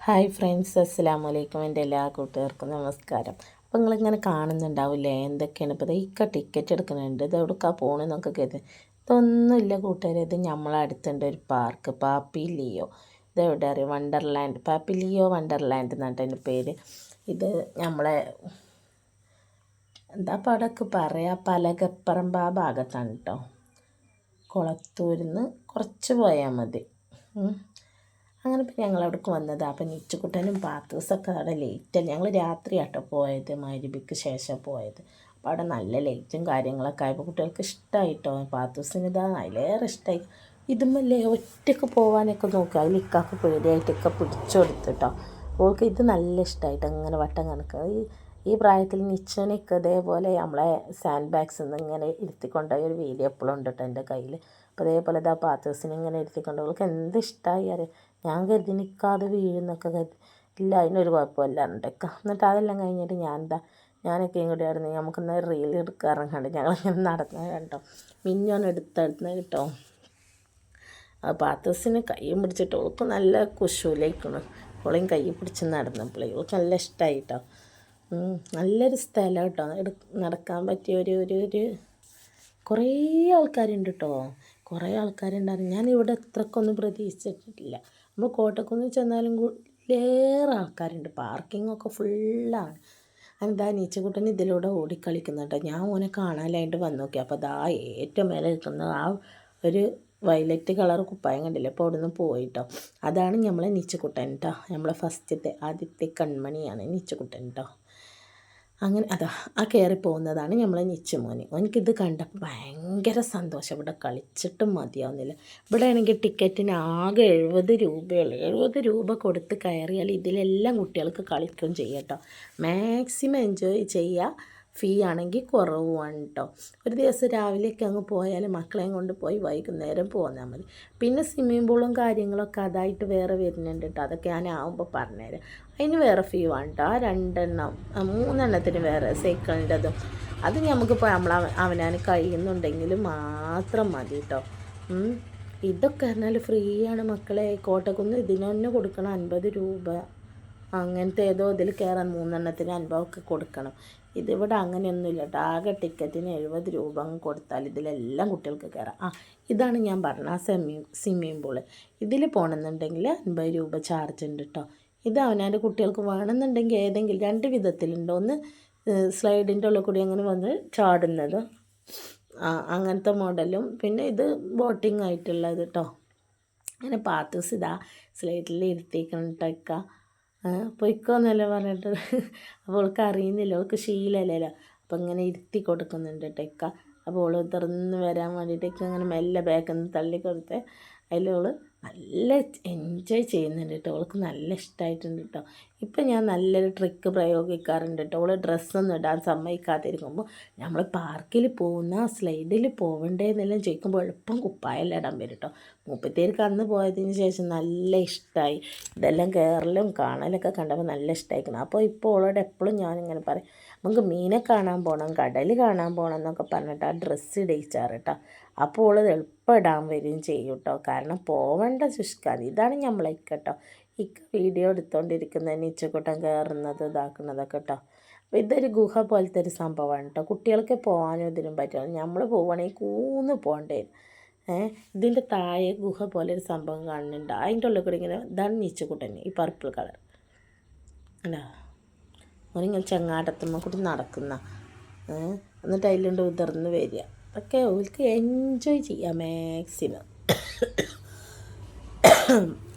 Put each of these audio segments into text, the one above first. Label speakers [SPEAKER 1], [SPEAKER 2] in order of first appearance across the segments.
[SPEAKER 1] Hi friends അസ്സാം വലൈക്കും എന്റെ എല്ലാ കൂട്ടുകാർക്കും നമസ്കാരം. അപ്പോൾ നിങ്ങളിങ്ങനെ കാണുന്നുണ്ടാവില്ലേ? എന്തൊക്കെയാണ് ഇപ്പോൾ ഇക്ക ടിക്കറ്റ് എടുക്കുന്നുണ്ട്. ഇത് എവിടെക്കാ പോകണമെന്നൊക്കെ കരുതി. ഇതൊന്നുമില്ല കൂട്ടുകാരെ ഇത് നമ്മളെ അടുത്തുണ്ട് ഒരു പാർക്ക് പാപ്പി ലിയോ ഇത് എവിടെ അറിയാം? വണ്ടർലാൻഡ് പാപ്പി ലിയോ വണ്ടർലാൻഡ് എന്നിട്ട് എന്റെ പേര്. ഇത് നമ്മളെ എന്താ പടക്ക് പറയാ? പലകപ്പറമ്പ് ആ ഭാഗത്താണ് കേട്ടോ കുളത്തൂരിന്ന് കുറച്ച് പോയാൽ മതി. അങ്ങനെ ഇപ്പം ഞങ്ങൾ അവിടേക്ക് വന്നത്. അപ്പം നിച്ചുക്കുട്ടനും പാത്തൂസൊക്കെ അവിടെ ലേറ്റല്ല ഞങ്ങൾ രാത്രി ആട്ടോ പോയത് മരുബിക്ക് ശേഷം പോയത്. അപ്പോൾ അവിടെ നല്ല ലേറ്റും കാര്യങ്ങളൊക്കെ ആയപ്പോൾ കുട്ടികൾക്ക് ഇഷ്ടമായിട്ടോ പാത്തൂസിന് ഇതാ അതിലേറെ ഇഷ്ടമായി ഇതുമല്ലേ ഒറ്റയ്ക്ക് പോകാനൊക്കെ നോക്കുക അതിൽ ഇക്കാക്ക് പേടിയായിട്ടൊക്കെ പിടിച്ചു കൊടുത്തിട്ടോ അവൾക്ക് ഇത് നല്ല ഇഷ്ടമായിട്ട് അങ്ങനെ വട്ടം കണക്ക്. ഈ പ്രായത്തിൽ നിച്ചനൊക്കെ ഇതേപോലെ നമ്മളെ സാൻഡ് ബാഗ്സ് ഇങ്ങനെ ഇരുത്തിക്കൊണ്ട ഒരു വീഡിയോ എപ്പോഴും ഉണ്ട് എന്റെ കയ്യിൽ അപ്പോൾ അതേപോലെ ഇതാ പാത്തേഴ്സിനെ ഇങ്ങനെ ഇരുത്തിക്കൊണ്ട് അവൾക്ക് എന്ത് ഇഷ്ടമായി അറിയാം? ഞാൻ കരുതി നിൽക്കാതെ വീഴുന്നൊക്കെ കരുതി. ഇല്ല അതിനൊരു കുഴപ്പമില്ല ഉണ്ടൊക്കെ. എന്നിട്ട് അതെല്ലാം കഴിഞ്ഞിട്ട് ഞാൻ എന്താ ഞാനൊക്കെ ഇങ്ങോട്ട് ആയിരുന്നു നമുക്കിന്ന് റീൽ എടുക്കാറും എടുക്കാറുണ്ട് ഞങ്ങളിങ്ങനെ നടന്നത് കേട്ടോ മിഞ്ഞോൻ എടുത്തെടുത്തു കേട്ടോ ആ പാത്തസിന് കൈയും പിടിച്ചിട്ട് ഓൾക്ക് നല്ല കുശൂലായിക്കണു. ഓളെയും കൈ പിടിച്ച് നടന്നപ്പോഴേ ഓൾക്ക് നല്ല ഇഷ്ടമായി കേട്ടോ നല്ലൊരു സ്ഥലം കേട്ടോ. നടക്കാൻ പറ്റിയ ഒരു ഒരു ഒരു കുറേ ആൾക്കാരുണ്ട് കേട്ടോ. കുറേ ആൾക്കാരുണ്ടായിരുന്നു ഞാൻ ഇവിടെ എത്രക്കൊന്നും പ്രതീക്ഷിച്ചിട്ടില്ല. നമ്മൾ കോട്ടക്കുന്ന് ചെന്നാലും കൂടുതലേറെ ആൾക്കാരുണ്ട്. പാർക്കിംഗ് ഒക്കെ ഫുള്ളാണ് എന്താ നീച്ചക്കുട്ടൻ ഇതിലൂടെ ഓടിക്കളിക്കുന്നുണ്ട് ഞാൻ ഓനെ കാണാനായിട്ട് വന്നു നോക്കി. അപ്പോൾ അതാ ഏറ്റവും മേലെ നിൽക്കുന്ന ആ ഒരു വയലറ്റ് കളർ കുപ്പായം കണ്ടില്ല? അപ്പോൾ അവിടെ നിന്ന് പോയിട്ടോ. അതാണ് നമ്മളെ നീച്ചക്കുട്ടൻ കേട്ടോ നമ്മളെ ഫസ്റ്റത്തെ ആദ്യത്തെ കൺമണിയാണ് നീച്ചക്കുട്ടൻ കേട്ടോ അങ്ങനെ അതാ ആ കയറി പോകുന്നതാണ് നമ്മളെ നിച്ചുമോന് എനിക്കിത് കണ്ടപ്പോൾ ഭയങ്കര സന്തോഷം. ഇവിടെ കളിച്ചിട്ടും മതിയാവുന്നില്ല. ഇവിടെ ആണെങ്കിൽ ടിക്കറ്റിന് ആകെ എഴുപത് രൂപയുള്ളൂ. എഴുപത് രൂപ കൊടുത്ത് കയറിയാൽ ഇതിലെല്ലാം കുട്ടികൾക്ക് കളിക്കും ചെയ്യാം കേട്ടോ മാക്സിമം എൻജോയ് ചെയ്യുക ഫീ ആണെങ്കിൽ കുറവാണ് കേട്ടോ ഒരു ദിവസം രാവിലെയൊക്കെ അങ്ങ് പോയാൽ മക്കളെയും കൊണ്ട് പോയി വൈകുന്നേരം പോന്നാൽ മതി. പിന്നെ സ്വിമ്മിംഗ് പൂളും കാര്യങ്ങളൊക്കെ അതായിട്ട് വേറെ വരുന്നുണ്ട് കേട്ടോ അതൊക്കെ ഞാൻ ആവുമ്പോൾ പറഞ്ഞുതരാം അതിന് വേറെ ഫീ വേണം കേട്ടോ ആ രണ്ടെണ്ണം മൂന്നെണ്ണത്തിന് വേറെ സൈക്കിളിന്റെതും. അത് നമുക്കിപ്പോൾ നമ്മൾ അവനാന് കഴിയുന്നുണ്ടെങ്കിൽ മാത്രം മതി കേട്ടോ ഇതൊക്കെ പറഞ്ഞാൽ ഫ്രീ ആണ് മക്കളെ. കോട്ടക്കുന്ന് ഇതിന് കൊടുക്കണം അൻപത് രൂപ. അങ്ങനത്തെ ഏതോ ഇതിൽ കയറാൻ മൂന്നെണ്ണത്തിന് അൻപതൊക്കെ കൊടുക്കണം. ഇതിവിടെ അങ്ങനെയൊന്നുമില്ല കേട്ടോ ആകെ ടിക്കറ്റിന് എഴുപത് രൂപ കൊടുത്താൽ ഇതിലെല്ലാം കുട്ടികൾക്ക് കയറാം. ആ ഇതാണ് ഞാൻ പറഞ്ഞ ആ സെമ്മി സ്വിമ്മിങ് പൂൾ ഇതിൽ പോകണമെന്നുണ്ടെങ്കിൽ അൻപത് രൂപ ചാർജ് ഉണ്ട് കേട്ടോ ഇത് അവനാന്റെ കുട്ടികൾക്ക് വേണമെന്നുണ്ടെങ്കിൽ ഏതെങ്കിലും രണ്ട് വിധത്തിലുണ്ട്. ഒന്ന് സ്ലൈഡിന്റെ ഉള്ളിൽ കൂടി അങ്ങനെ വന്ന് ചാടുന്നത്. അങ്ങനത്തെ മോഡലും പിന്നെ ഇത് ബോട്ടിംഗ് ആയിട്ടുള്ളത് കേട്ടോ അങ്ങനെ പാത്തൂസ് ഇതാ സ്ലൈഡിൽ ഇരുത്തിക്കണിട്ടൊക്കെ പൊയ്ക്കോന്നല്ല പറഞ്ഞിട്ട്. അപ്പോൾ അവൾക്ക് അറിയുന്നില്ല അവൾക്ക് ശീലമല്ലല്ലോ അപ്പോൾ ഇങ്ങനെ ഇരുത്തി കൊടുക്കുന്നുണ്ട് ടെക്ക അപ്പോൾ അവൾ തുറന്ന് വരാൻ വേണ്ടിയിട്ടൊക്കെ അങ്ങനെ മെല്ലെ ബാക്കിൽ നിന്ന് തള്ളി കൊടുത്ത് അതിലവൾ നല്ല എൻജോയ് ചെയ്യുന്നുണ്ട് കേട്ടോ അവൾക്ക് നല്ല ഇഷ്ടമായിട്ടുണ്ട് കേട്ടോ ഇപ്പം ഞാൻ നല്ലൊരു ട്രിക്ക് പ്രയോഗിക്കാറുണ്ട് കേട്ടോ അവൾ ഡ്രസ്സൊന്നും ഇടാൻ സമ്മതിക്കാതിരിക്കുമ്പോൾ നമ്മൾ പാർക്കിൽ പോകുന്ന സ്ലൈഡിൽ പോകണ്ടേന്നെല്ലാം ചോദിക്കുമ്പോൾ എളുപ്പം കുപ്പായെല്ലാം ഇടാൻ വരും കേട്ടോ മുപ്പത്തേർക്ക് അന്ന് പോയതിന് ശേഷം നല്ല ഇഷ്ടമായി ഇതെല്ലാം കയറലും കാണലൊക്കെ കണ്ടപ്പോൾ നല്ല ഇഷ്ടമായിരിക്കണം അപ്പോൾ ഇപ്പോൾ അവളോട് എപ്പോഴും ഞാനിങ്ങനെ പറയും നമുക്ക് മീനെ കാണാൻ പോകണം കടൽ കാണാൻ പോകണം എന്നൊക്കെ പറഞ്ഞിട്ട് ആ ഡ്രസ്സ് ഇടയിച്ചാറ് കേട്ടോ അപ്പോൾ അവൾ എളുപ്പം ഇടാൻ വരികയും ചെയ്യും കേട്ടോ കാരണം പോവേണ്ട ശുഷ്കാതി. ഇതാണ് നമ്മളൊക്കെ കേട്ടോ ഇക്ക വീഡിയോ എടുത്തുകൊണ്ടിരിക്കുന്ന നീച്ചക്കൂട്ടം കയറുന്നത് ഇതാക്കുന്നതൊക്കെ കേട്ടോ. അപ്പോൾ ഇതൊരു ഗുഹ പോലത്തെ ഒരു സംഭവമാണ് കേട്ടോ. കുട്ടികൾക്ക് പോകാനും ഇതിനും പറ്റില്ല നമ്മൾ പോവുകയാണെങ്കിൽ കൂന്ന് പോകണ്ടേ ഇതിന്റെ താഴെ ഗുഹ പോലെ ഒരു സംഭവം കാണുന്നുണ്ട്. അതിന്റെ ഉള്ളിൽ കൂടി ഇങ്ങനെ ഇതാണ് നീച്ചക്കൂട്ടൻ ഈ പർപ്പിൾ കളർ അല്ല ഓനിങ്ങനെ ചെങ്ങാടത്തുമ്മ കൂടി നടക്കുന്ന. എന്നിട്ട് അതിലുണ്ട് ഉതിർന്ന് വരിക. അതൊക്കെ ഓൾക്ക് എൻജോയ് ചെയ്യാം മാക്സിമം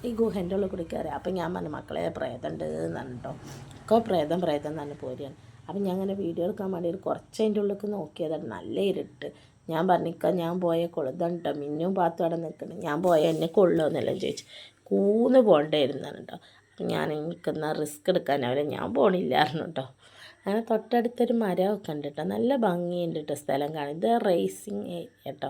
[SPEAKER 1] ഈ ഗുഹന്റെ ഉള്ളിൽ കൂടി കയറി. അപ്പം ഞാൻ പറഞ്ഞു മക്കളെ പ്രേതം ഉണ്ട് പറഞ്ഞിട്ടോ ഒക്കെ പ്രേതം പ്രേതം തന്നെ പോരുകയാണ് അപ്പം ഞാൻ അങ്ങനെ വീഡിയോ എടുക്കാൻ വേണ്ടി കുറച്ച് അതിന്റെ നോക്കിയതാണ് നല്ല ഇരുട്ട്. ഞാൻ പറഞ്ഞിക്ക ഞാൻ പോയ കൊളുതാണ് മിന്നും പാത്തും അവിടെ നിൽക്കണം. ഞാൻ പോയ എന്നെ കൊള്ളുമെന്നെല്ലാം ചോദിച്ചു. കൂന്ന് പോകണ്ടായിരുന്നാണ് അപ്പം ഞാൻ എനിക്കെന്നാൽ റിസ്ക് എടുക്കാൻ അവരെ ഞാൻ പോണില്ലായിരുന്നു കേട്ടോ അങ്ങനെ തൊട്ടടുത്തൊരു മരമൊക്കെ ഉണ്ട് കേട്ടോ നല്ല ഭംഗിയുണ്ട് കേട്ടോ സ്ഥലം കാണാൻ. ഇത് റേസിങ് കേട്ടോ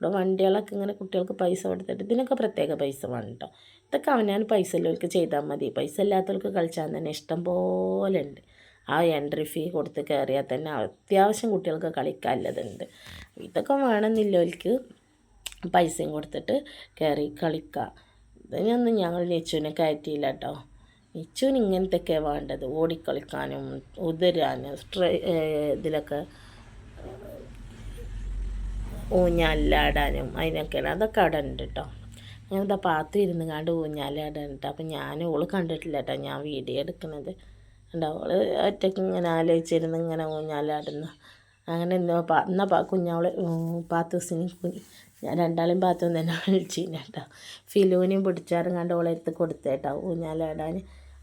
[SPEAKER 1] ഇവിടെ വണ്ടികളൊക്കെ ഇങ്ങനെ കുട്ടികൾക്ക് പൈസ കൊടുത്തിട്ട് ഇതിനൊക്കെ പ്രത്യേക പൈസ വേണം കേട്ടോ ഇതൊക്കെ അവനാണ് പൈസ ഉള്ളവർക്ക് ചെയ്താൽ മതി. പൈസ ഇല്ലാത്തവർക്ക് കളിച്ചാൽ തന്നെ ഇഷ്ടം പോലെ ഉണ്ട്. ആ എൻട്രി ഫീ കൊടുത്ത് കയറിയാൽ തന്നെ അത്യാവശ്യം കുട്ടികൾക്ക് കളിക്കാനുള്ളതുണ്ട് ഇതൊക്കെ വേണമെന്നില്ലവർക്ക് പൈസയും കൊടുത്തിട്ട് കയറി കളിക്കുക ഇതിനൊന്നും ഞങ്ങൾ നെച്ചുവിനെ കയറ്റിയില്ല കേട്ടോ നെച്ചുവിന് ഇങ്ങനത്തെയൊക്കെ വേണ്ടത് ഓടിക്കളിക്കാനും ഉതിരാനും ഇതിലൊക്കെ ഊഞ്ഞാലാടാനും അതിനൊക്കെയാണ്. അതൊക്കെ അവിടെ ഉണ്ട് കേട്ടോ ഞാൻ ഇതാ പാത്തു ഇരുന്ന് കണ്ട് ഊഞ്ഞാലാടുന്നുണ്ട് അപ്പം ഞാൻ ഓൾ കണ്ടിട്ടില്ല കേട്ടോ ഞാൻ വീഡിയോ എടുക്കുന്നത് ഉണ്ടോ ഓൾ ഒറ്റയ്ക്ക് ഇങ്ങനെ ആലോചിച്ചിരുന്ന് ഇങ്ങനെ ഊഞ്ഞാലാടുന്നു. അങ്ങനെ എന്തോ പാ എന്നാ പാ കുഞ്ഞാവൾ പാത്തൂസിന് കുഞ്ഞ് ഞാൻ രണ്ടാളും പാത്തും തന്നെ വിളിച്ചിരുന്നു കേട്ടോ ഫിലൂനെയും പിടിച്ചാറും കണ്ട് ഓളെ എടുത്ത് കൊടുത്തേട്ടോ ഊഞ്ഞാലാടാൻ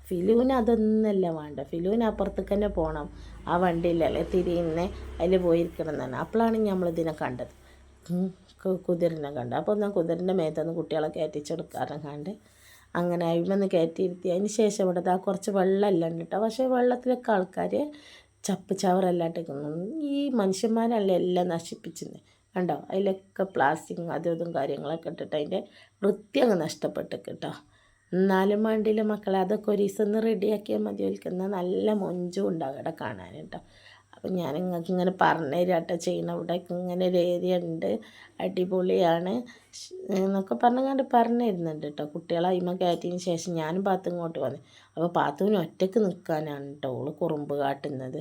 [SPEAKER 1] ഫിലൂന് അതൊന്നല്ല വേണ്ട. ഫിലൂന് അപ്പുറത്തേക്ക് തന്നെ പോകണം ആ വണ്ടിയിലല്ലേ തിരിയുന്നേ? അതിൽ പോയിരിക്കണം എന്നാണ് അപ്പോഴാണ് നമ്മളിതിനെ കണ്ടത്. കുതിരനെ കണ്ട്. അപ്പോൾ ഞാൻ കുതിരന്റെ മേത്തൊന്ന് കുട്ടികളെ കയറ്റിച്ചെടുക്കാറും കണ്ട് അങ്ങനെ അഴിമന്ന് കയറ്റിയിരുത്തി. അതിന് ശേഷം ഇവിടെ ആ കുറച്ച് വെള്ളമെല്ലാം ഉണ്ട് പക്ഷേ വെള്ളത്തിലൊക്കെ ആൾക്കാർ ചപ്പ് ചവറെല്ലാം ഇട്ടിരിക്കുന്നു ഈ മനുഷ്യന്മാരല്ലേ എല്ലാം നശിപ്പിച്ചത് കണ്ടോ? അതിലൊക്കെ പ്ലാസ്റ്റിക് അതും ഇതും കാര്യങ്ങളൊക്കെ ഇട്ടിട്ട് അതിന്റെ വൃത്തി അങ്ങ് നഷ്ടപ്പെട്ട് കേട്ടോ. എന്നാലും വേണ്ടിയില്ല മക്കളെ അതൊക്കെ ഒരു ദിവസം ഒന്ന് റെഡിയാക്കിയാൽ മതി. ഒലിക്കുന്ന നല്ല മൊഞ്ചും ഉണ്ടാകും ഇവിടെ കാണാൻ കേട്ടോ. അപ്പം ഞാൻ നിങ്ങൾക്ക് ഇങ്ങനെ പറഞ്ഞു തരാട്ടോ ചെയ്യണം അവിടെ ഇങ്ങനെ ഒരു ഏരിയ ഉണ്ട്. അടിപൊളിയാണ്. എന്നൊക്കെ പറഞ്ഞുകൊണ്ട് പറഞ്ഞു തരുന്നുണ്ട് കേട്ടോ കുട്ടികളെ അയിമ കയറ്റിയതിന് ശേഷം ഞാനും പാത്തു ഇങ്ങോട്ട് വന്നു. അപ്പോൾ പാത്തുവിന് ഒറ്റയ്ക്ക് നിൽക്കാനാണ് കേട്ടോ ഓൾ കുറുമ്പ് കാട്ടുന്നത്.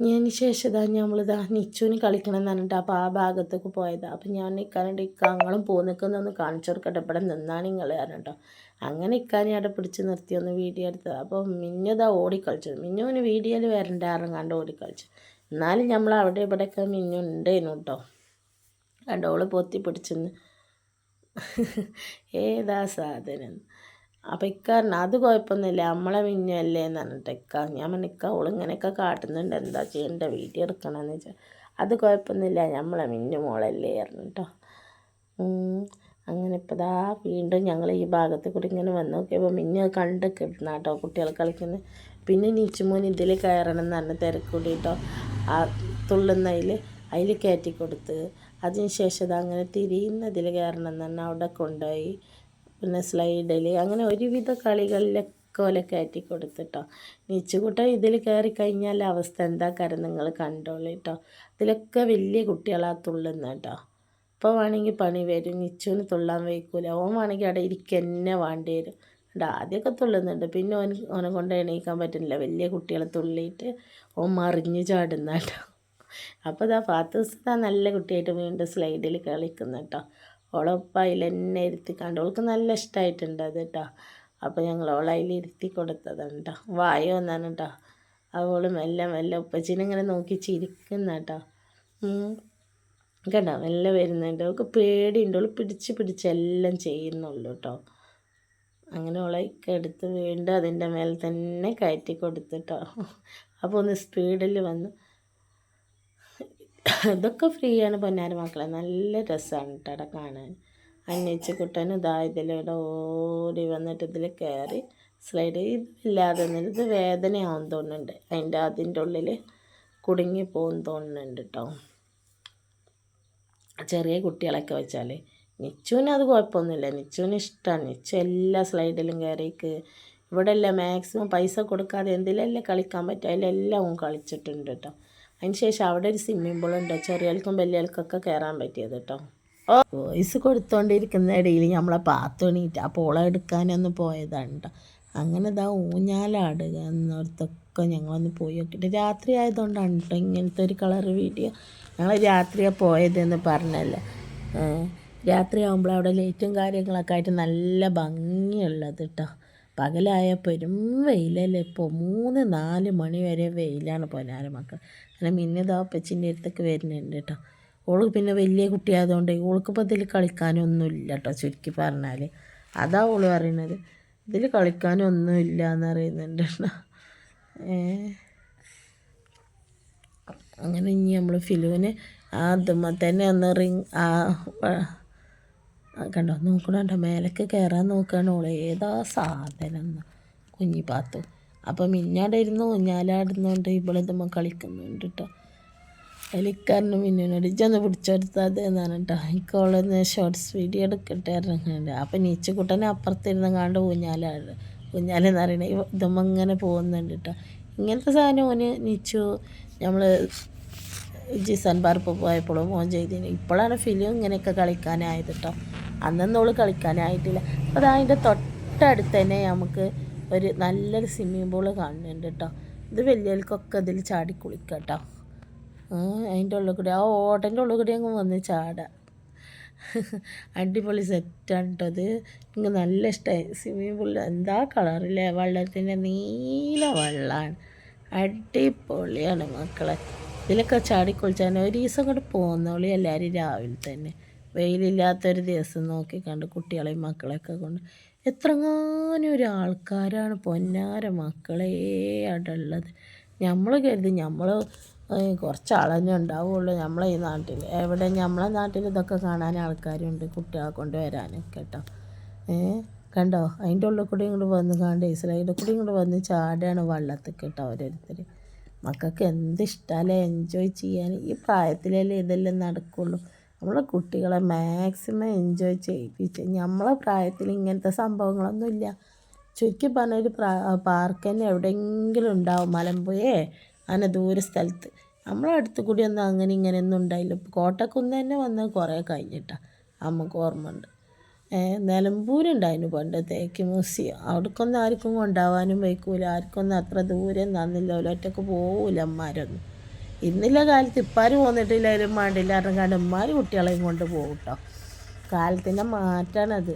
[SPEAKER 1] ഇതിന് ശേഷം ഇതാ നമ്മളിതാ നിച്ചുവിന് കളിക്കണം എന്ന് പറഞ്ഞിട്ട് അപ്പോൾ ആ ഭാഗത്തേക്ക് പോയതാണ് അപ്പം ഞാൻ നിൽക്കാനുണ്ട് ഇക്കാങ്ങളും പോ നിൽക്കുന്നൊന്ന് കാണിച്ചു കൊടുക്കട്ടെ. ഇവിടെ നിന്നാണ് നിങ്ങൾ പറഞ്ഞിട്ടോ. അങ്ങനെ ഇക്കാനെ അവിടെ പിടിച്ച് നിർത്തി ഒന്ന് വീഡിയോ എടുത്തത്. അപ്പോൾ മിന്നുതാ ഓടിക്കളിച്ചത്. മിന്നുവിന് വീഡിയോയിൽ വരണ്ട ഇറങ്ങാണ്ട് ഓടിക്കളിച്ചു. എന്നാലും നമ്മൾ അവിടെ ഇവിടെയൊക്കെ മിന്നു ഉണ്ടേനു കേട്ടോ കണ്ടോൾ പൊത്തി പിടിച്ചെന്ന്. ഏതാ സാധനം? അപ്പം ഇക്കാരൻ അത് കുഴപ്പമൊന്നുമില്ല നമ്മളെ മിഞ്ഞല്ലേ എന്ന് പറഞ്ഞിട്ട് ഇക്ക ഞാൻ പറഞ്ഞിക്ക ഓളിങ്ങനെയൊക്കെ കാട്ടുന്നുണ്ട് എന്താ ചെയ്യേണ്ട വീഡിയോ എടുക്കണമെന്ന് വെച്ചാൽ അത് കുഴപ്പമൊന്നുമില്ല നമ്മളെ മിന്നു മോളല്ലേ പറഞ്ഞിട്ടോ. അങ്ങനെ ഇപ്പോൾ ദാ വീണ്ടും ഞങ്ങൾ ഈ ഭാഗത്ത് കൂടി ഇങ്ങനെ വന്ന് നോക്കിയപ്പോൾ മിന്നു കണ്ട് കിട്ടുന്ന കേട്ടോ കുട്ടികൾ കളിക്കുന്നത് പിന്നെ നീച്ചുമോൻ ഇതിൽ കയറണം എന്ന് പറഞ്ഞ് തിരക്കൂടിയിട്ടോ ആ തുള്ളുന്നതിൽ അതിൽ കയറ്റി കൊടുത്ത്. അതിന് ശേഷം അത് അങ്ങനെ തിരിയുന്നതിൽ കയറണം എന്ന് പറഞ്ഞാൽ അവിടെ കൊണ്ടുപോയി. പിന്നെ സ്ലൈഡിൽ അങ്ങനെ ഒരുവിധ കളികളിലൊക്കെ ഓലെ കയറ്റി കൊടുത്തിട്ടോ. നീച്ചുകൂട്ടം ഇതിൽ കയറി കഴിഞ്ഞാൽ അവസ്ഥ എന്താ കാര്യം നിങ്ങൾ കണ്ടോളൂ കേട്ടോ ഇതിലൊക്കെ വലിയ കുട്ടികളാ തുള്ളുന്നത് കേട്ടോ ഇപ്പോൾ വേണമെങ്കിൽ പണി വരും നിച്ചുവിന് തുള്ളാൻ വയ്ക്കൂല ഓൻ വേണമെങ്കിൽ അവിടെ ഇരിക്കന്നെ വേണ്ടി വരും. കേട്ടോ ആദ്യമൊക്കെ തുള്ളുന്നുണ്ട്. പിന്നെ ഓൻ ഓനെ കൊണ്ട് എണീക്കാൻ പറ്റുന്നില്ല. വലിയ കുട്ടികളെ തുള്ളിയിട്ട് ഓൻ മറിഞ്ഞു ചാടുന്ന കേട്ടോ അപ്പോൾ ഇതാ ഫാത്തൂസ് നല്ല കുട്ടിയായിട്ട് വീണ്ടും സ്ലൈഡിൽ കളിക്കുന്നു കേട്ടോ ഓളൊപ്പം അതിൽ തന്നെ ഇരുത്തി കണ്ടു. ഓൾക്ക് നല്ല ഇഷ്ടമായിട്ടുണ്ട് അത് കേട്ടോ അപ്പോൾ ഞങ്ങൾ ഓളെ അതിൽ ഇരുത്തി കൊടുത്തതാണ് കേട്ടോ വായോ എന്നാണ് കേട്ടോ അവൾ മെല്ലെ മെല്ലെ ഉപ്പച്ചിനെ നോക്കി ചിരിക്കുന്ന കേട്ടോ കണ്ടോ? മെല്ലെ വരുന്നുണ്ട്. അവൾക്ക് പേടിയുണ്ട്. അവൾ പിടിച്ച് പിടിച്ച് എല്ലാം ചെയ്യുന്നുള്ളൂ കേട്ടോ അങ്ങനെ ഓളെ എടുത്ത് വീണ്ടും അതിന്റെ മേലെ തന്നെ കയറ്റി കൊടുത്തിട്ടോ അപ്പോൾ ഒന്ന് സ്പീഡിൽ വന്ന് ഇതൊക്കെ ഫ്രീ ആണ് പൊന്നാര മക്കളെ. നല്ല രസമാണ് കേട്ടോ അവിടെ കാണാൻ. അന്വേഷിച്ച് കുട്ടനും ഇതാ ഇതിലൂടെ ഓടി വന്നിട്ട് ഇതിൽ കയറി സ്ലൈഡ് ഇതില്ലാതെ ഇത് വേദനയാവും തോന്നുന്നുണ്ട്. അതിന്റെ അതിന്റെ ഉള്ളിൽ കുടുങ്ങി പോകും തോന്നുന്നുണ്ട് കേട്ടോ ചെറിയ കുട്ടികളൊക്കെ വെച്ചാൽ നിച്ചുവിന് അത് കുഴപ്പമൊന്നുമില്ല. നിച്ചുവിന് ഇഷ്ടമാണ് നിച്ചു എല്ലാ സ്ലൈഡിലും കയറിക്ക് ഇവിടെ എല്ലാം മാക്സിമം പൈസ കൊടുക്കാതെ എന്തിലെല്ലാം കളിക്കാൻ പറ്റും? അതിലെല്ലാം കളിച്ചിട്ടുണ്ട് കേട്ടോ അതിന് ശേഷം അവിടെ ഒരു സ്വിമ്മിംഗ് പൂൾ ഉണ്ട്. ചെറിയൽക്കും കയറാൻ പറ്റിയത് കേട്ടോ ഓ വോയിസ് കൊടുത്തോണ്ടിരിക്കുന്ന ഇടയിൽ നമ്മളെ പാത്തുണീറ്റ് ആ പോള എടുക്കാനൊന്ന് പോയതാണ് അങ്ങനെ ഇതാ ഊഞ്ഞാലാടുക ഞങ്ങൾ ഞങ്ങളൊന്ന് പോയി നോക്കിയിട്ട് രാത്രി ആയതുകൊണ്ടാണ് കേട്ടോ ഇങ്ങനത്തെ ഒരു കളർ വീഡിയോ ഞങ്ങൾ രാത്രിയാണ് പോയതെന്ന് പറഞ്ഞല്ലേ. രാത്രി ആകുമ്പോൾ അവിടെ ലൈറ്റും കാര്യങ്ങളൊക്കെ ആയിട്ട് നല്ല ഭംഗിയുള്ളത് കേട്ടോ പകലായ പെരും വെയിലല്ലേ ഇപ്പോൾ മൂന്ന് നാല് മണി വരെ വെയിലാണ് പൊന്നാര മക്കൾ അങ്ങനെ മിന്നിതാ അപ്പച്ചിന്റെ അടുത്തൊക്കെ വരുന്നുണ്ട് കേട്ടോ ഓൾക്ക് പിന്നെ വലിയ കുട്ടിയായതുകൊണ്ട് ഓൾക്കിപ്പോൾ ഇതിൽ കളിക്കാനൊന്നുമില്ല കേട്ടോ ചുരുക്കി പറഞ്ഞാൽ അതാ ഓൾ പറയുന്നത്. ഇതിൽ കളിക്കാനൊന്നുമില്ല എന്ന് അറിയുന്നുണ്ട് അങ്ങനെ ഇനി നമ്മൾ ഫിലുവിന് ആ തന്നെ ഒന്ന് റിങ് ആ കണ്ടോ? നോക്കണോ? മേലേക്ക് കയറാൻ നോക്കുകയാണ് ഓളെ. ഏതാ സാധനം കുഞ്ഞി പാത്തു അപ്പം മിന്നാടെ ഇരുന്ന് ഊഞ്ഞാലാടുന്നതുകൊണ്ട് ഇവളിതുമ്മ കളിക്കുന്നുണ്ട് കേട്ടോ അതിലിക്കാരന് മിന്നിനോട് ഇജൊന്ന് പിടിച്ചെടുത്താത് എന്നാണ് കേട്ടോ എനിക്ക് ഓളൊന്ന് ഷോർട്സ് വീഡിയോ എടുക്കട്ടെ ഇറങ്ങുന്നുണ്ട് അപ്പം നീച്ചക്കുട്ടനെ അപ്പുറത്തിരുന്ന് കാണ്ട് ഊഞ്ഞാലാട് ഊഞ്ഞാലെന്ന് പറയണേ ഇതുമ്മ ഇങ്ങനെ പോകുന്നുണ്ട് കേട്ടോ ഇങ്ങനത്തെ സാധനം ഓന് നീച്ചു നമ്മൾ ജിസൻ പാർപ്പ് പോയപ്പോഴും ഓൻ ചെയ്തിന്. ഇപ്പോഴാണ് ഫിലിം ഇങ്ങനെയൊക്കെ കളിക്കാനായത് കേട്ടോ അന്നൊന്നും കളിക്കാനായിട്ടില്ല. അപ്പോൾ അതിന്റെ തൊട്ടടുത്ത് തന്നെ നമുക്ക് ഒരു നല്ലൊരു സ്വിമ്മിംഗ് പൂൾ കാണുന്നുണ്ട് കേട്ടോ ഇത് വലിയവർക്കൊക്കെ ഇതിൽ ചാടി കുളിക്കാം കേട്ടോ അതിന്റെ ഉള്ളിൽ കൂടി ആ ഓട്ടന്റെ ഉള്ളിൽ കൂടി അങ്ങ് വന്ന് ചാടാം. അടിപൊളി സെറ്റാണ് കേട്ടോ അത് എനിക്ക് നല്ല ഇഷ്ടമായി സ്വിമ്മിംഗ് പൂളിൽ എന്താ കളറില്ലേ വെള്ളത്തിന്റെ നീല വെള്ളമാണ് അടിപൊളിയാണ് മക്കളെ. ഇതിലൊക്കെ ചാടിക്കുളിച്ചാൽ ഒരു ദിവസം കൂടെ പോകുന്നോളി എല്ലാവരും രാവിലെ തന്നെ. വെയിലില്ലാത്തൊരു ദിവസം നോക്കി കണ്ട് കുട്ടികളെയും മക്കളെയൊക്കെ കൊണ്ട് എത്രങ്ങാനും ഒരു ആൾക്കാരാണ് പൊന്നാര മക്കളെ അടുള്ളത്. നമ്മൾ കരുതി നമ്മൾ കുറച്ച് ആളെന്നെ ഉണ്ടാവുള്ളൂ. നമ്മളെ ഈ നാട്ടിൽ എവിടെ നമ്മളെ നാട്ടിൽ ഇതൊക്കെ കാണാൻ ആൾക്കാരുണ്ട് കുട്ടികളെ കൊണ്ട് വരാനൊക്കെ കേട്ടോ ഏ കണ്ടോ? അതിന്റെ ഉള്ളിൽ കൂടി ഇങ്ങോട്ട് വന്ന് കണ്ട് ഇസ്രായേലിൽ കൂടി ഇങ്ങോട്ട് വന്ന് ചാടുകയാണ് വള്ളത്തിൽ കേട്ടോ ഓരോരുത്തർ മക്കൾക്ക് എന്ത് എൻജോയ് ചെയ്യാൻ. ഈ പ്രായത്തിലല്ലേ ഇതെല്ലാം നടക്കുള്ളൂ. നമ്മളെ കുട്ടികളെ മാക്സിമം എൻജോയ് ചെയ്യിപ്പിച്ച് നമ്മളെ പ്രായത്തിൽ ഇങ്ങനത്തെ സംഭവങ്ങളൊന്നുമില്ല. ചുരുക്കി പറഞ്ഞ ഒരു പാർക്ക് തന്നെ എവിടെയെങ്കിലും ഉണ്ടാവും. മലമ്പുഴയെ അങ്ങനെ ദൂര സ്ഥലത്ത്. നമ്മളെ അടുത്ത് കൂടി ഒന്നും അങ്ങനെ ഇങ്ങനെയൊന്നും ഉണ്ടായില്ല. കോട്ടക്കുന്ന് തന്നെ വന്ന് കുറേ കഴിഞ്ഞിട്ടാണ് നമുക്ക് ഓർമ്മ ഉണ്ട് നിലമ്പൂരുണ്ടായിരുന്നു പണ്ട് തേക്ക് മ്യൂസിയം. അവിടേക്കൊന്നും ആർക്കും കൊണ്ടാവാനും വയ്ക്കൂല. ആർക്കൊന്നും അത്ര ദൂരം നന്നില്ല. ഒറ്റയ്ക്ക് പോവില്ല അമ്മമാരൊന്നും ഇന്നില്ല കാലത്ത് ഇപ്പാർ പോന്നിട്ടില്ലായാലും വേണ്ടില്ല കാരണം കാരണം ഉമ്മാർ കുട്ടികളെയും കൊണ്ട് പോകും കേട്ടോ കാലത്തിന്റെ മാറ്റാണത്.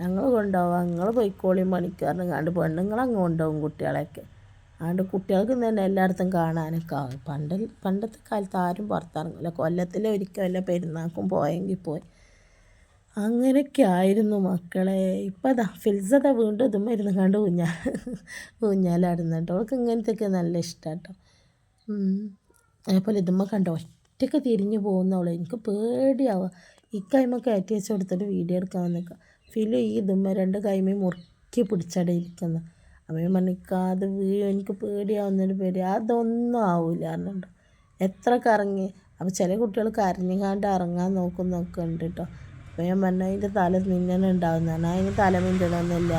[SPEAKER 1] ഞങ്ങൾ കൊണ്ടുപോവാം നിങ്ങൾ പൊയ്ക്കോളി മണിക്കാരനും കണ്ട് പെണ്ണുങ്ങളങ്ങ് കൊണ്ടുപോകും കുട്ടികളെയൊക്കെ. അതുകൊണ്ട് കുട്ടികൾക്ക് തന്നെ എല്ലായിടത്തും കാണാനൊക്കെ ആവും. പണ്ട് പണ്ടത്തെ കാലത്ത് ആരും പുറത്തിറങ്ങില്ല കൊല്ലത്തിലെ ഒരിക്കൽ വല്ല പെരുന്നാക്കും പോയെങ്കിൽ പോയി അങ്ങനെയൊക്കെ ആയിരുന്നു മക്കളെ. ഇപ്പം അതാ ഫിൽസത വീണ്ടും ഇതും മരുന്ന് കണ്ട് ഊഞ്ഞാൽ ഊഞ്ഞാലാടുന്നു കേട്ടോ. അവൾക്ക് ഇങ്ങനത്തെയൊക്കെ നല്ല ഇഷ്ടം കേട്ടോ. അതേപോലെ ഇതുമ്മ കണ്ടോ ഒറ്റയ്ക്ക് തിരിഞ്ഞു പോകുന്നവളെ. എനിക്ക് പേടിയാവുക ഈ കൈമ കയറ്റി വെച്ച് കൊടുത്തിട്ട് വീഡിയോ എടുക്കാൻ നിൽക്കുക ഫിലു ഈ ഇതുമ്മ രണ്ട് കൈമയും മുറുക്കി പിടിച്ചടെ ഇരിക്കുന്നത് അവൻ മണിക്കാതെ വീഴും. എനിക്ക് പേടിയാവുന്നൊരു പേടി. അതൊന്നും ആവില്ല പറഞ്ഞിട്ട്. എത്ര കറങ്ങി. അപ്പോൾ ചില കുട്ടികൾ കരഞ്ഞുകാണ്ട് ഇറങ്ങാൻ നോക്കുന്നൊക്കെ ഉണ്ട് കേട്ടോ. അപ്പോൾ ഞാൻ പറഞ്ഞു അതിന്റെ തല ഞാൻ അതിന് തല മിന്നലൊന്നുമില്ല.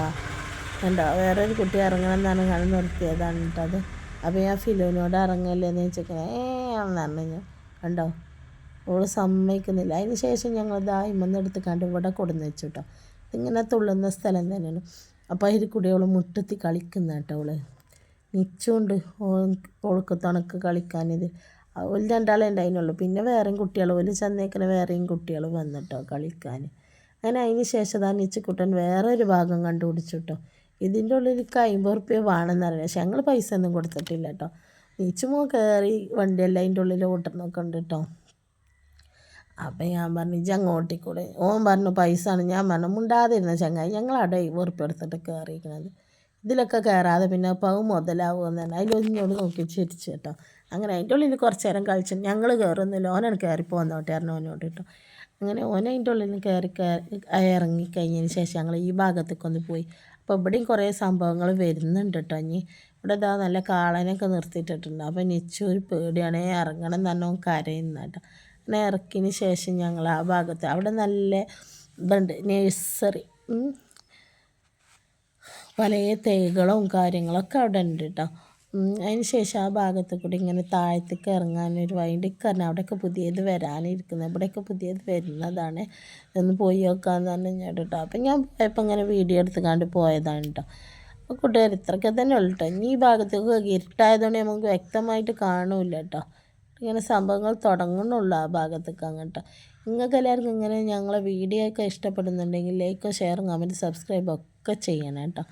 [SPEAKER 1] കണ്ടോ വേറെ ഒരു കുട്ടി ഇറങ്ങണം എന്നാണ് കണ്ട് നിർത്തിയതാണ് കേട്ടോ അത്. അപ്പോൾ ഞാൻ ഫിലോനോട് ഇറങ്ങല്ലേന്ന് ചോദിച്ചേക്കണേ. ഏ എന്ന് പറഞ്ഞു കണ്ടോ? ഓൾ സമ്മതിക്കുന്നില്ല. അതിന് ശേഷം ഞങ്ങൾ ഇതാ ഇമ്മന്നെടുത്ത് കണ്ട് ഇവിടെ കൊടുന്ന് വെച്ചു കേട്ടോ. ഇങ്ങനെ തുള്ളുന്ന സ്ഥലം തന്നെയാണ്. അപ്പോൾ അതിൽ കൂടി അവൾ മുട്ടത്തി കളിക്കുന്ന കേട്ടോ അവൾ നിച്ചുകൊണ്ട് ഓൾക്ക് തണുക്ക് കളിക്കാനിത്. ഒരു രണ്ടാളെ ഉണ്ടായിരുന്നുള്ളൂ. പിന്നെ വേറെയും കുട്ടികൾ ഒരു ചെന്നേക്കിന് വേറെയും കുട്ടികൾ വന്നിട്ടോ കളിക്കാൻ അങ്ങനെ അതിന് ശേഷം താൻ ഇച്ചിക്കുട്ടൻ വേറെ ഒരു ഭാഗം കണ്ടുപിടിച്ചു കേട്ടോ ഇതിന്റെ ഉള്ളിൽ എനിക്ക് അമ്പത് റുപ്യ വേണമെന്നറിയാം പക്ഷെ ഞങ്ങൾ പൈസ ഒന്നും കൊടുത്തിട്ടില്ല കേട്ടോ. നീച്ചുമോ കയറി വണ്ടിയെല്ലാം അതിന്റെ ഉള്ളിൽ ഓട്ടുന്നൊക്കെ ഉണ്ട് കേട്ടോ. അപ്പം ഞാൻ പറഞ്ഞു ഇജ്ജ് അങ്ങോട്ടിക്കൂടെ. ഓൻ പറഞ്ഞു പൈസ ആണ് ഞാൻ പറഞ്ഞു മുണ്ടാതിരുന്ന ചങ്ങായി. ഞങ്ങൾ അവിടെ ഉറുപ്പ് എടുത്തിട്ട് കയറിയിരിക്കണത് ഇതിലൊക്കെ കയറാതെ പിന്നെ പാവ് അത് മുതലാവുമെന്ന് തന്നെ അതിലൊന്നിനോട് നോക്കി ചിരിച്ചു കേട്ടോ. അങ്ങനെ അതിന്റെ ഉള്ളിൽ കുറച്ച് നേരം കളിച്ചു ഞങ്ങൾ കയറുന്നില്ല ഓനാണ് തോട്ടെ പറഞ്ഞു ഓനോട് കേട്ടോ. അങ്ങനെ ഓന അതിന്റെ ഉള്ളിൽ കയറി ഇറങ്ങി കഴിഞ്ഞതിന് ശേഷം ഞങ്ങൾ ഈ ഭാഗത്തേക്ക് ഒന്ന് പോയി. അപ്പോൾ ഇവിടെയും കുറേ സംഭവങ്ങൾ വരുന്നുണ്ട് കേട്ടോ. ഇനി ഇവിടെ ഇതാ നല്ല കാളനൊക്കെ നിർത്തിയിട്ടിട്ടുണ്ട്. അപ്പോൾ നിച്ചൊരു പേടിയാണ്. ഇറങ്ങണം എന്ന് പറഞ്ഞാൽ കരയുന്ന കേട്ടോ. അങ്ങനെ ഇറക്കിയതിന് ശേഷം ഞങ്ങൾ ആ ഭാഗത്ത് അവിടെ നല്ല ഇതുണ്ട്. നേഴ്സറി. പല തൈകളും കാര്യങ്ങളൊക്കെ അവിടെ ഉണ്ട് കേട്ടോ. അതിന് ശേഷം ആ ഭാഗത്ത് കൂടി ഇങ്ങനെ താഴത്തേക്ക് ഇറങ്ങാൻ ഒരു വഴിയുണ്ട് കാരണം അവിടെയൊക്കെ പുതിയത് വരാനിരിക്കുന്നത്. ഇവിടെയൊക്കെ പുതിയത് വരുന്നതാണ്. ഒന്ന് പോയി നോക്കാമെന്ന് പറഞ്ഞു ഞാൻ കേട്ടോ. അപ്പം ഞാൻ പോയപ്പോൾ ഇങ്ങനെ വീഡിയോ എടുത്ത് കണ്ട് പോയതാണ് കേട്ടോ. അപ്പോൾ കൂട്ടുകാർ ഇത്രയൊക്കെ തന്നെ ഉള്ളു കേട്ടോ. ഇനി ഈ ഭാഗത്തേക്ക് ഇരുട്ടായതുകൊണ്ട് നമുക്ക് വ്യക്തമായിട്ട് കാണില്ല കേട്ടോ. ഇങ്ങനെ സംഭവങ്ങൾ തുടങ്ങുന്നുള്ളൂ ആ ഭാഗത്തേക്ക് അങ്ങോട്ട് നിങ്ങൾക്ക് എല്ലാവർക്കും ഇങ്ങനെ ഞങ്ങളെ വീഡിയോ ഒക്കെ ഇഷ്ടപ്പെടുന്നുണ്ടെങ്കിൽ ലൈക്കോ ഷെയറും കമന്റ് സബ്സ്ക്രൈബ് ഒക്കെ ചെയ്യണം കേട്ടോ.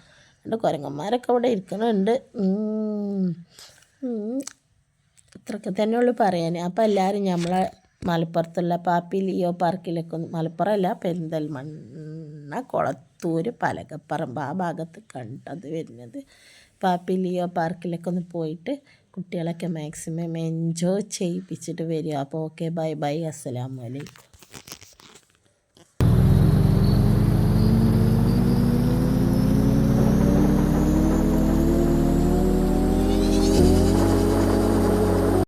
[SPEAKER 1] എന്റെ കുരങ്ങന്മാരൊക്കെ അവിടെ ഇരിക്കുന്നുണ്ട് ഇത്രയൊക്കെ തന്നെ ഉള്ളു പറയാൻ. അപ്പോൾ എല്ലാവരും നമ്മളെ മലപ്പുറത്തുള്ള പാപ്പി ലിയോ പാർക്കിലൊക്കെ മലപ്പുറമല്ല പെരിന്തൽമണ്ണ കുളത്തൂർ പലകപ്പറമ്പ് ആ ഭാഗത്ത് കണ്ടത് വരുന്നത്. പാപ്പി ലിയോ പാർക്കിലൊക്കെ ഒന്ന് പോയിട്ട് കുട്ടികളൊക്കെ മാക്സിമം എൻജോയ് ചെയ്യിപ്പിച്ചിട്ട് വരിക. അപ്പോൾ ഓക്കെ ബൈ ബൈ അസ്സലാമലൈക്കും